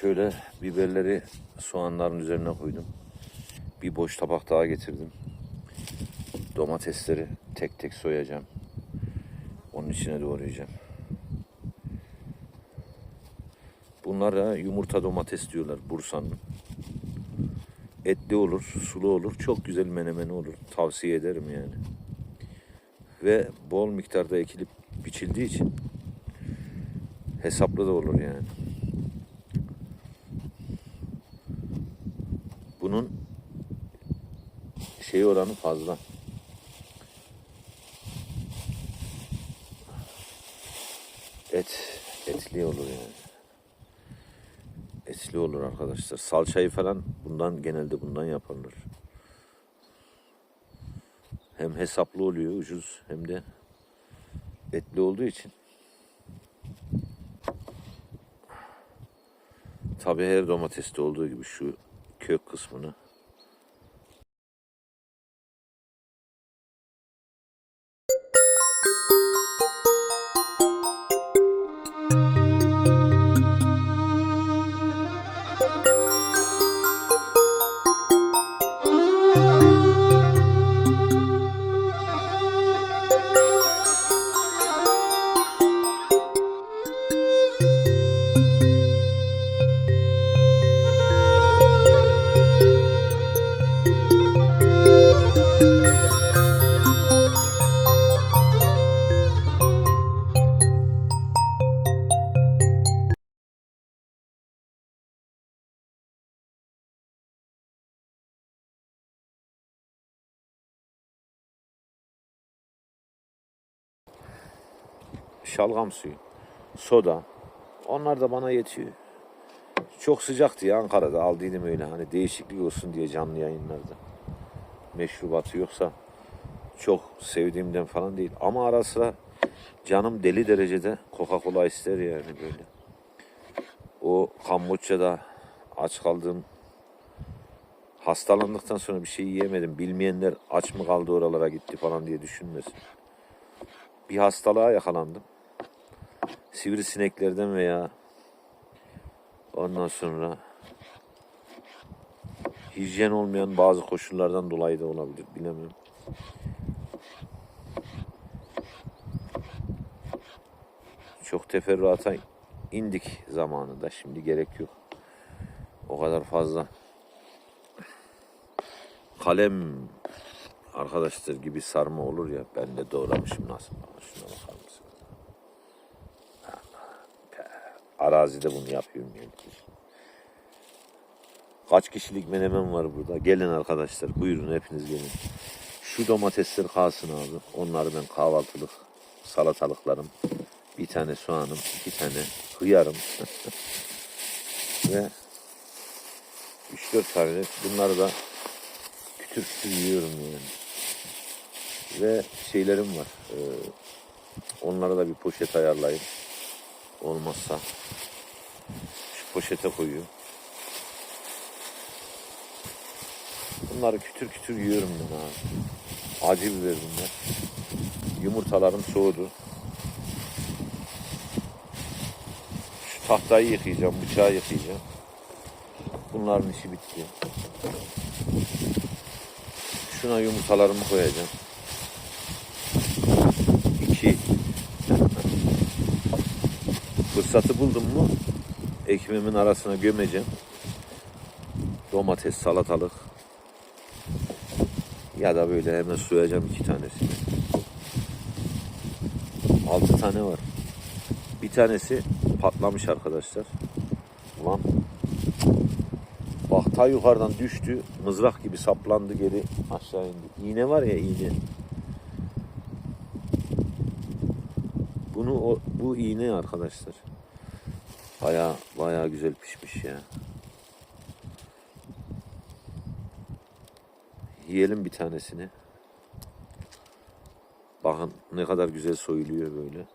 Şöyle biberleri soğanların üzerine koydum. Bir boş tabak daha getirdim. Domatesleri tek tek soyacağım. Onun içine doğrayacağım. Bunlara yumurta domates diyorlar Bursa'nın. Etli olur, sulu olur. Çok güzel menemeni olur. Tavsiye ederim yani. Ve bol miktarda ekilip biçildiği için hesaplı da olur yani. Bunun şey oranı fazla. Et, etli olur yani. Etli olur arkadaşlar. Salçayı falan bundan genelde bundan yaparlar. Hem hesaplı oluyor ucuz hem de etli olduğu için. Tabii her domateste olduğu gibi şu kök kısmını şalgam suyu, soda. Onlar da bana yetiyor. Çok sıcaktı ya Ankara'da aldıydım öyle hani değişiklik olsun diye canlı yayınlarda. Meşrubatı yoksa çok sevdiğimden falan değil. Ama ara sıra canım deli derecede Coca-Cola ister yani böyle. O Kamboçya'da aç kaldığım hastalandıktan sonra bir şey yiyemedim. Bilmeyenler aç mı kaldı oralara gitti falan diye düşünmesin. Bir hastalığa yakalandım. Sivrisineklerden veya ondan sonra hijyen olmayan bazı koşullardan dolayı da olabilir. Bilemem. Çok teferruata indik zamanında. Şimdi gerek yok. O kadar fazla. Kalem arkadaşlar gibi sarma olur ya. Ben de doğramışım nasıl şuna Arazide bunu yapıyorum yani. Kaç kişilik menemen var burada? Gelin arkadaşlar buyurun hepiniz gelin. Şu domatesler kalsın abi. Onları ben kahvaltılık salatalıklarım. Bir tane soğanım, iki tane hıyarım. Ve 3-4 tane bunları da kütür kütür yiyorum yani. Ve şeylerim var. Ee, onlara da bir poşet ayarlayayım. Olmazsa şu poşete koyuyorum. Bunları kütür kütür yiyorum ben abi. Acı biber bunlar. Yumurtalarım soğudu. Şu tahtayı yıkayacağım, bıçağı yıkayacağım. Bunların işi bitti. Şuna yumurtalarımı koyacağım. İki. Fırsatı buldum mu ekmeğimin arasına gömeceğim. Domates, salatalık. Ya da böyle hemen soyacağım iki tanesini. Altı tane var. Bir tanesi patlamış arkadaşlar. Ulan Bak ta yukarıdan düştü. Mızrak gibi saplandı geri aşağı indi. İğne var ya iğne. Bunu o, bu iğne arkadaşlar. Baya baya güzel pişmiş ya. Yiyelim bir tanesini. Bakın ne kadar güzel soyuluyor böyle.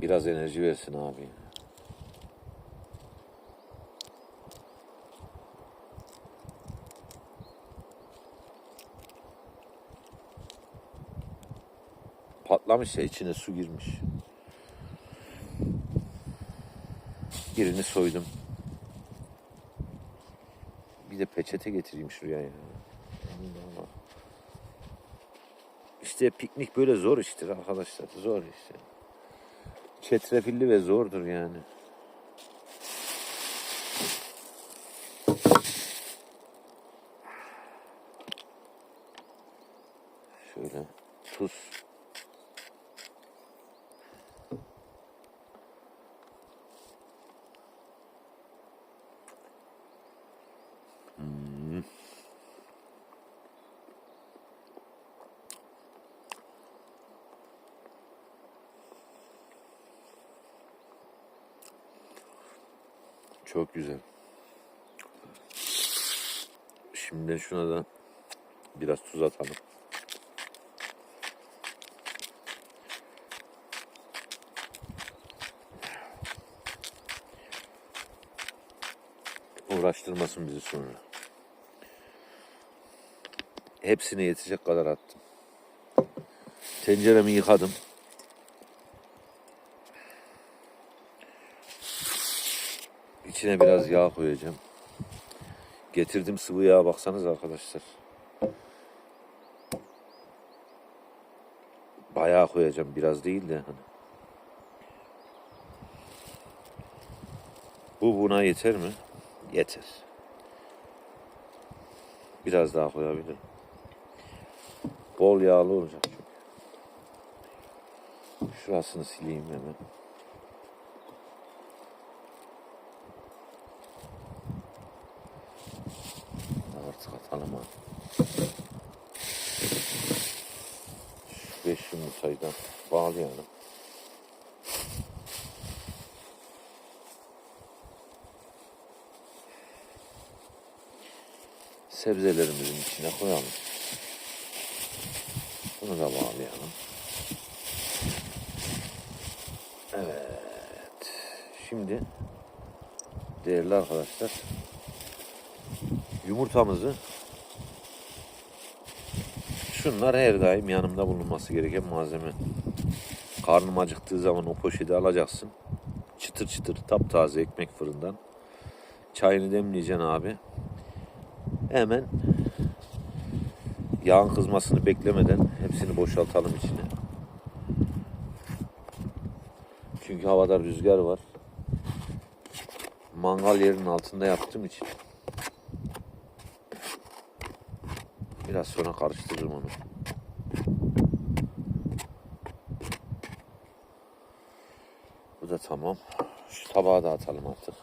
Biraz enerji versin abi. Patlamış ya içine su girmiş. Birini soydum. Bir de peçete getireyim şuraya ya. İşte piknik böyle zor iştir arkadaşlar. Zor işte. Çetrefilli ve zordur yani. Şöyle tuz. Hmm. Çok güzel. Şimdi şuna da biraz tuz atalım. Uğraştırmasın bizi sonra. Hepsine yetecek kadar attım. Tenceremi yıkadım. İçine biraz yağ koyacağım. Getirdim sıvı yağ baksanız arkadaşlar. Bayağı koyacağım biraz değil de hani. Bu buna yeter mi? Yeter. Biraz daha koyabilirim. Bol yağlı olacak çünkü. Şurasını sileyim hemen. Artık atalım ha. Şu beş yumurtayı da bağlayalım. Sebzelerimizin içine koyalım. Bunu da bağlayalım. Evet. Şimdi değerli arkadaşlar yumurtamızı şunlar her daim yanımda bulunması gereken malzeme. Karnım acıktığı zaman o poşeti alacaksın. Çıtır çıtır taptaze ekmek fırından. Çayını demleyeceksin abi. Hemen yağın kızmasını beklemeden hepsini boşaltalım içine. Çünkü havada rüzgar var. Mangal yerinin altında yaptığım için biraz sonra karıştırırım onu. Bu da tamam. Şu tabağa da atalım artık.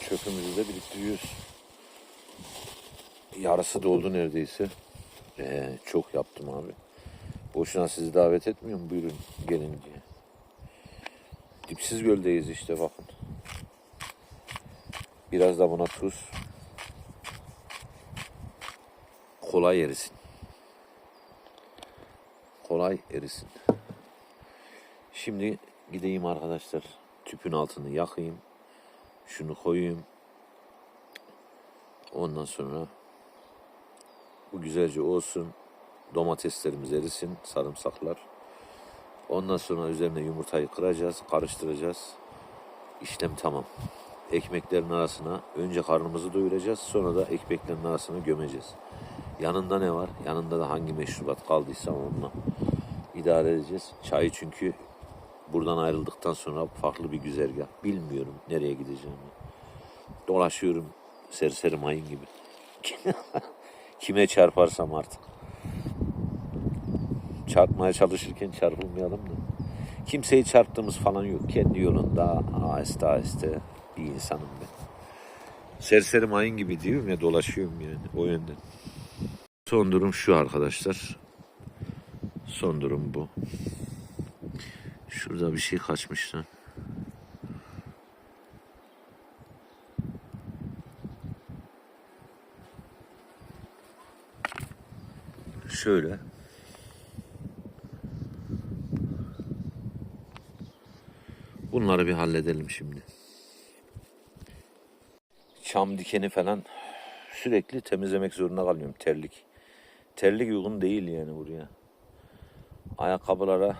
Çöpümüzü de biriktiriyoruz. Yarısı doldu neredeyse. Ee, çok yaptım abi. Boşuna sizi davet etmiyorum. Buyurun gelin diye. Dipsiz göldeyiz işte bakın. Biraz da buna tuz. Kolay erisin. Kolay erisin. Şimdi gideyim arkadaşlar. Tüpün altını yakayım. Şunu koyayım. Ondan sonra bu güzelce olsun. Domateslerimiz erisin, sarımsaklar. Ondan sonra üzerine yumurtayı kıracağız, karıştıracağız. İşlem tamam. Ekmeklerin arasına önce karnımızı doyuracağız, sonra da ekmeklerin arasına gömeceğiz. Yanında ne var? Yanında da hangi meşrubat kaldıysa onunla idare edeceğiz. Çayı çünkü buradan ayrıldıktan sonra farklı bir güzergah. Bilmiyorum nereye gideceğimi. Dolaşıyorum serseri mayın gibi. Kime çarparsam artık. Çarpmaya çalışırken çarpılmayalım da. Kimseyi çarptığımız falan yok. Kendi yolunda aheste aheste bir insanım ben. Serseri mayın gibi diyorum ya dolaşıyorum yani o yönden. Son durum şu arkadaşlar. Son durum bu. Şurada bir şey kaçmış lan. Şöyle. Bunları bir halledelim şimdi. Çam dikeni falan sürekli temizlemek zorunda kalıyorum terlik. Terlik uygun değil yani buraya. Ayakkabılara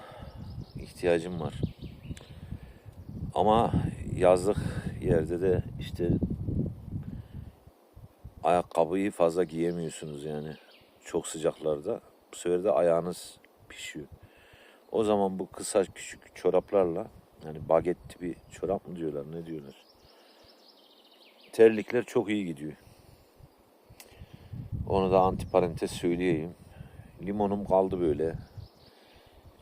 ihtiyacım var. Ama yazlık yerde de işte ayakkabıyı fazla giyemiyorsunuz yani. Çok sıcaklarda. Bu sefer de ayağınız pişiyor. O zaman bu kısa küçük çoraplarla yani baget tipi çorap mı diyorlar ne diyorlar. Terlikler çok iyi gidiyor. Onu da antiparantez söyleyeyim. Limonum kaldı böyle.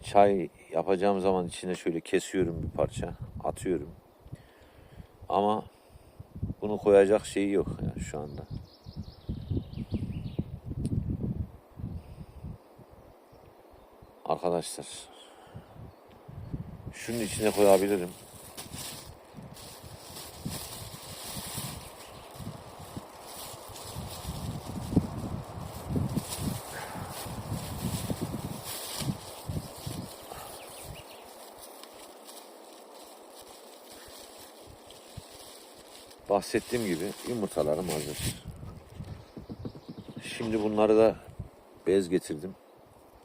Çay yapacağım zaman içine şöyle kesiyorum bir parça. Atıyorum. Ama bunu koyacak şeyi yok ya şu anda. Arkadaşlar şunun içine koyabilirim. Bahsettiğim gibi yumurtalarım hazır. Şimdi bunları da bez getirdim.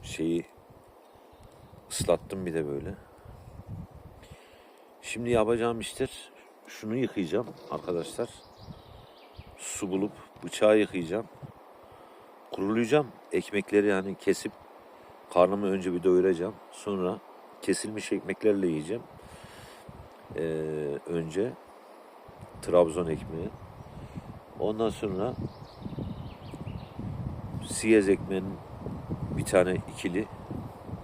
Şeyi ıslattım bir de böyle. Şimdi yapacağım işler şunu yıkayacağım arkadaşlar. Su bulup bıçağı yıkayacağım. Kurulayacağım. Ekmekleri yani kesip karnımı önce bir doyuracağım. Sonra kesilmiş ekmeklerle yiyeceğim. Ee, önce Trabzon ekmeği. Ondan sonra siyez ekmeğinin bir tane ikili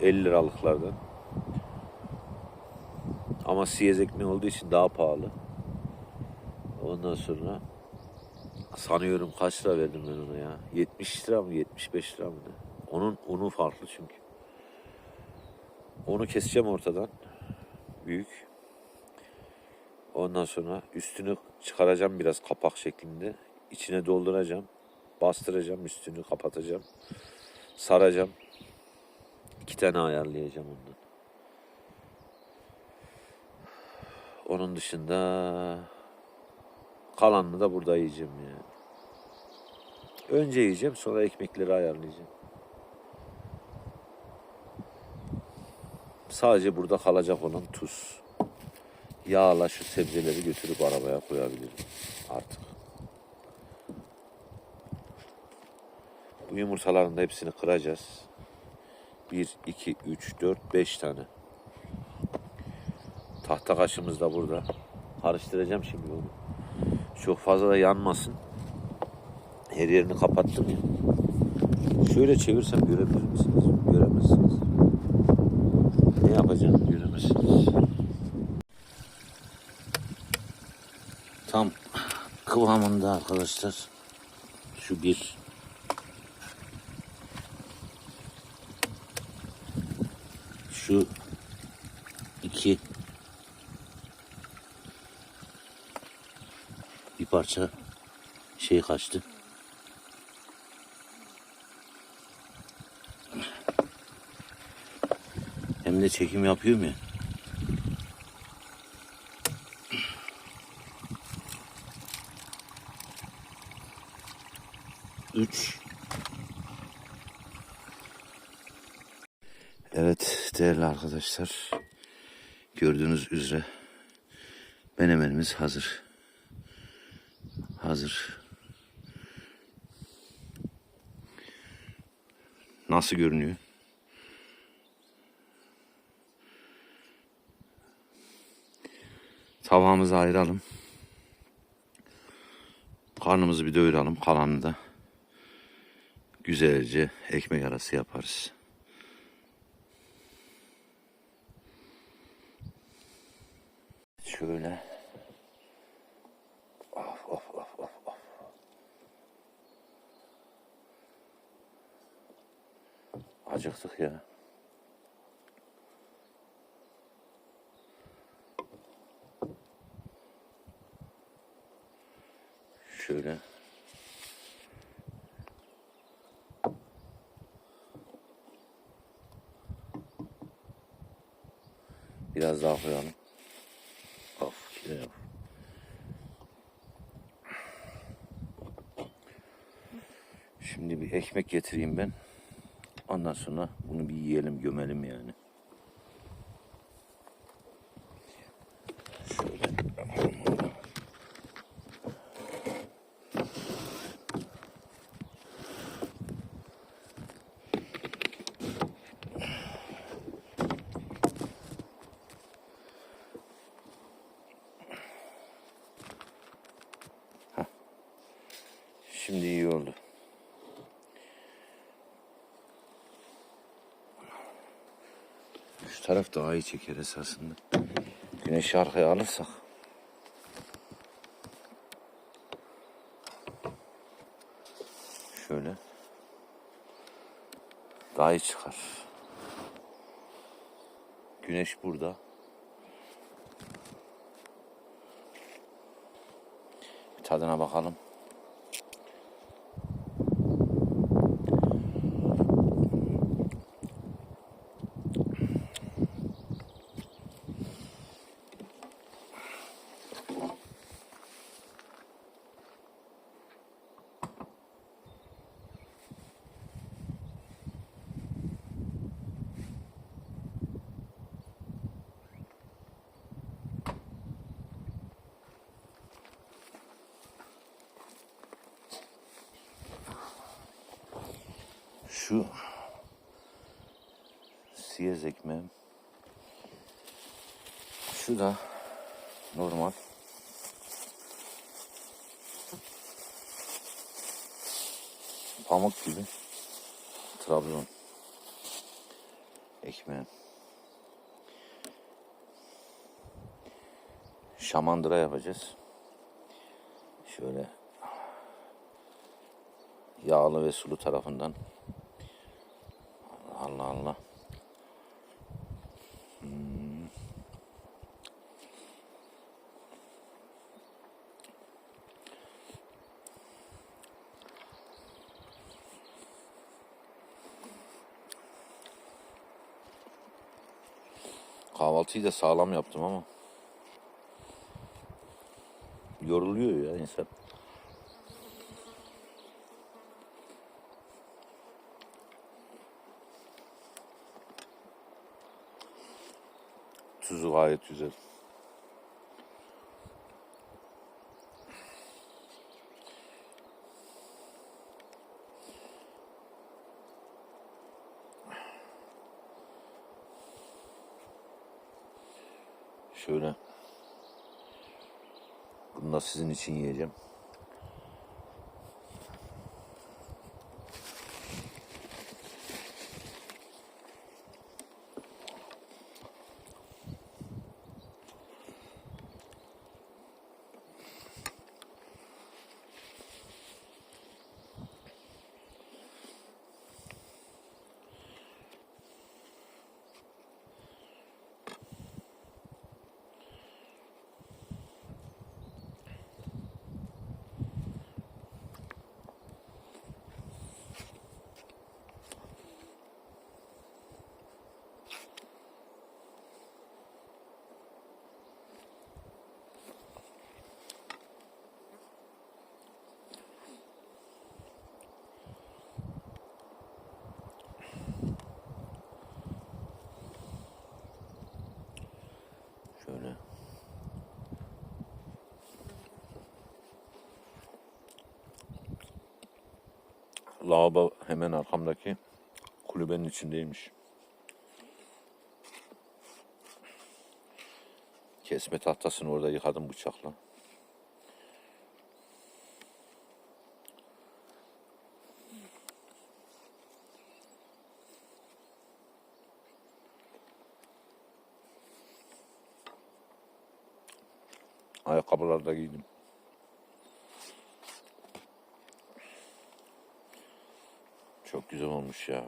50 liralıklardan. Ama siyez ekmeği olduğu için daha pahalı. Ondan sonra sanıyorum kaç lira verdim ben ona ya? 70 lira mı 75 lira mı ne? Onun unu farklı çünkü. Onu keseceğim ortadan. Büyük. Ondan sonra üstünü çıkaracağım biraz kapak şeklinde. İçine dolduracağım. Bastıracağım üstünü kapatacağım. Saracağım. İki tane ayarlayacağım ondan. Onun dışında kalanını da burada yiyeceğim ya. Önce yiyeceğim sonra ekmekleri ayarlayacağım. Sadece burada kalacak olan tuz. Yağla şu sebzeleri götürüp arabaya koyabilirim artık. Bu yumurtaların da hepsini kıracağız. 1, 2, 3, 4, 5 tane. Tahta kaşımız da burada. Karıştıracağım şimdi bunu. Çok fazla da yanmasın. Her yerini kapattım ya. Şöyle çevirsem görebilir misiniz? Göremezsiniz. Ne yapacağım göremezsiniz. Kıvamında arkadaşlar. Şu bir. Şu iki. Bir parça şey kaçtı. Hem de çekim yapıyorum ya. Üç. Evet değerli arkadaşlar. Gördüğünüz üzere menemenimiz hazır. Hazır. Nasıl görünüyor? Tavamızı ayıralım. Karnımızı bir doyuralım. Kalanını da güzelce ekmek arası yaparız. Şöyle. Of of of of of. Acıktık ya. Şöyle. Biraz daha koyalım. Of, kilo yap. Şimdi bir ekmek getireyim ben. Ondan sonra bunu bir yiyelim, gömelim yani. Şöyle. Şimdi iyi oldu. Şu taraf iyi çeker esasında. Güneşi arkaya alırsak. Şöyle. Daha iyi çıkar. Güneş burada. Tadına bakalım. Şu siyez ekmeğim. Da normal. Pamuk gibi. Trabzon ekmeğim. Şamandıra yapacağız. Şöyle yağlı ve sulu tarafından Allah Allah. Kahvaltıyı da sağlam yaptım ama yoruluyor ya insan. Tuzu gayet güzel. Şöyle. Bunu da sizin için yiyeceğim. Şöyle. Lavabo hemen arkamdaki kulübenin içindeymiş. Kesme tahtasını orada yıkadım bıçakla. Ayakkabıları da giydim. Güzel olmuş ya.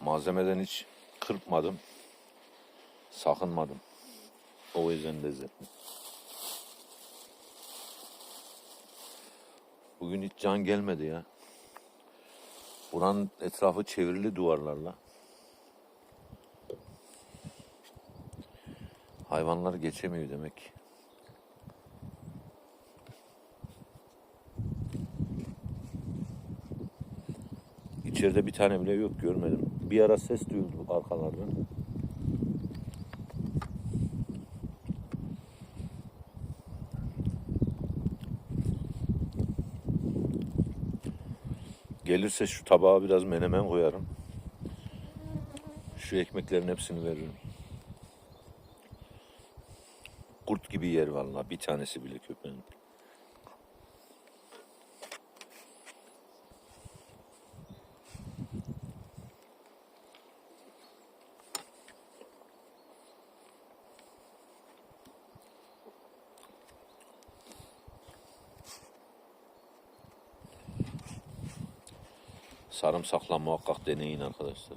Malzemeden hiç kırpmadım. Sakınmadım. O yüzden lezzetli. Bugün hiç can gelmedi ya. Buranın etrafı çevrili duvarlarla. Hayvanlar geçemiyor demek. İçeride bir tane bile yok görmedim. Bir ara ses duyuldu arkalardan. Gelirse şu tabağa biraz menemen koyarım. Şu ekmeklerin hepsini veririm. Kurt gibi yer vallahi bir tanesi bile köpeğin. Sarımsakla muhakkak deneyin arkadaşlar.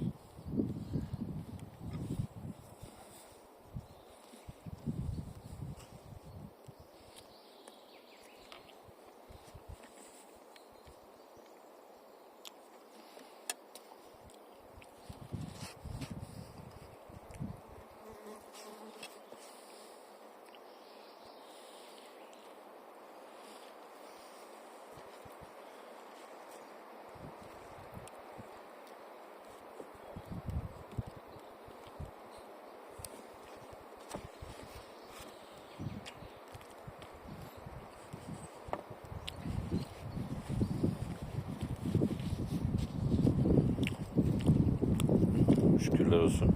Şükürler olsun.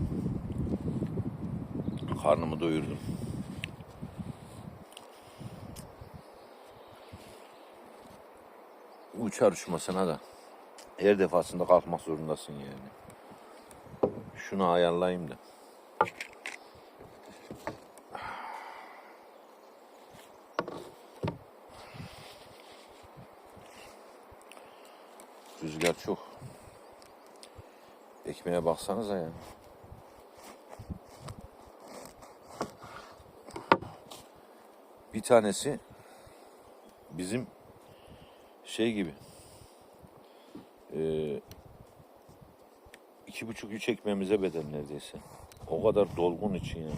Karnımı doyurdum. Uçar uçmasına da her defasında kalkmak zorundasın yani. Şunu ayarlayayım da. Rüzgar çok. Ekmeğe baksanıza ya. Bir tanesi bizim şey gibi. Ee, iki buçuk üç ekmeğimize bedel neredeyse. O kadar dolgun için yani.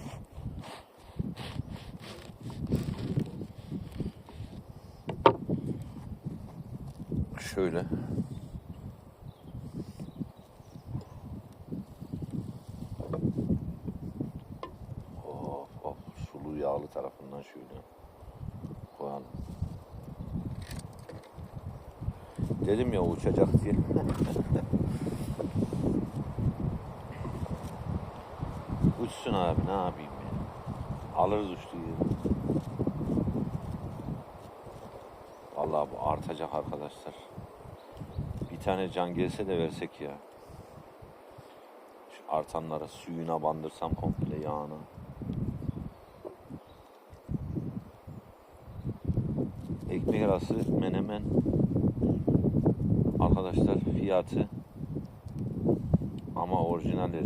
Şöyle. Of of sulu yağlı tarafından şöyle koyalım. Dedim ya uçacak diye. Uçsun abi ne yapayım ya. Alırız uçtuğu yeri. Vallahi bu artacak arkadaşlar. Bir tane can gelse de versek ya. Şu artanlara suyuna bandırsam komple yağını. Arası menemen. Arkadaşlar fiyatı ama orijinal her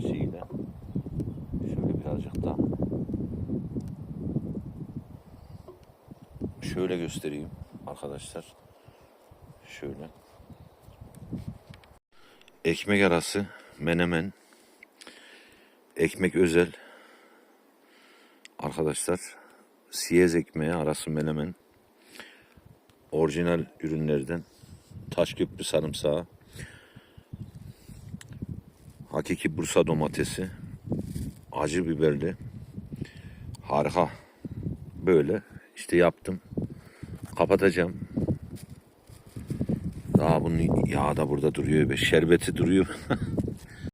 şöyle birazcık da şöyle göstereyim arkadaşlar. Şöyle. Ekmek arası menemen. Ekmek özel. Arkadaşlar siyez ekmeği arası menemen orijinal ürünlerden Taşköprü sarımsağı, hakiki Bursa domatesi, acı biberli, harika. Böyle işte yaptım. Kapatacağım. Daha bunun yağı da burada duruyor şerbeti duruyor.